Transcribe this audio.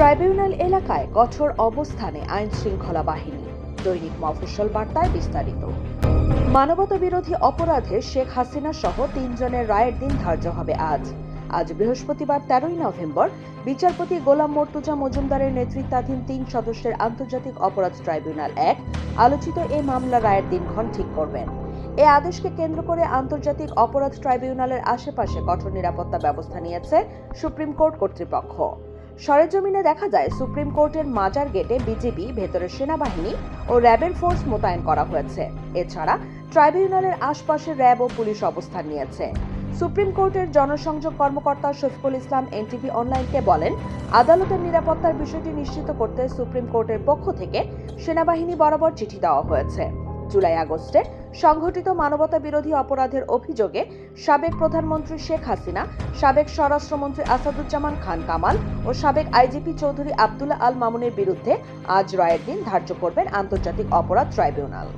Tribunal এলাকায় কঠোর অবস্থানে আইন শৃঙ্খলা বাহিনী। দৈনিক মফস্বল বার্তায় বিস্তারিত। মানবতা বিরোধী অপরাধে শেখ হাসিনা সহ তিনজনের রায়ের দিন ধার্য হবে আজ। আজ বৃহস্পতিবার তেরোই নভেম্বর বিচারপতি গোলাম মর্তুজা মজুমদারের নেতৃত্বাধীন তিন সদস্যের আন্তর্জাতিক অপরাধ ট্রাইব্যুনাল এক আলোচিত এই মামলা রায়ের দিনক্ষণ ঠিক করবেন। এ আদেশকে কেন্দ্র করে আন্তর্জাতিক অপরাধ ট্রাইব্যুনালের আশেপাশে কঠোর নিরাপত্তা ব্যবস্থা নিয়েছে সুপ্রিম কোর্ট কর্তৃপক্ষ। সরেজমিনে দেখা যায় সুপ্রিম কোর্টের মাজার গেটে বিজেপি ভেতরে সেনাবাহিনী ও র্যাবের ফোর্স মোতায়েন করা হয়েছে। এছাড়া ট্রাইব্যুনালের আশপাশে র্যাব ও পুলিশ অবস্থান নিয়েছে। সুপ্রিম কোর্টের জনসংযোগ কর্মকর্তা শফিকুল ইসলাম এনটিভি অনলাইনকে বলেন, আদালতের নিরাপত্তার বিষয়টি নিশ্চিত করতে সুপ্রিম কোর্টের পক্ষ থেকে সেনাবাহিনী বরাবর চিঠি দেওয়া হয়েছে। জুলাই আগস্টে সংঘটিত মানবতা বিরোধী অপরাধের অভিযোগে সাবেক প্রধানমন্ত্রী শেখ হাসিনা, সাবেক স্বরাষ্ট্রমন্ত্রী আসাদুজ্জামান খান কামাল ও সাবেক আইজিপি চৌধুরী আবদুল্লাহ আল মামুনের বিরুদ্ধে আজ রায়ের দিন ধার্য করবেন আন্তর্জাতিক অপরাধ ট্রাইব্যুনাল।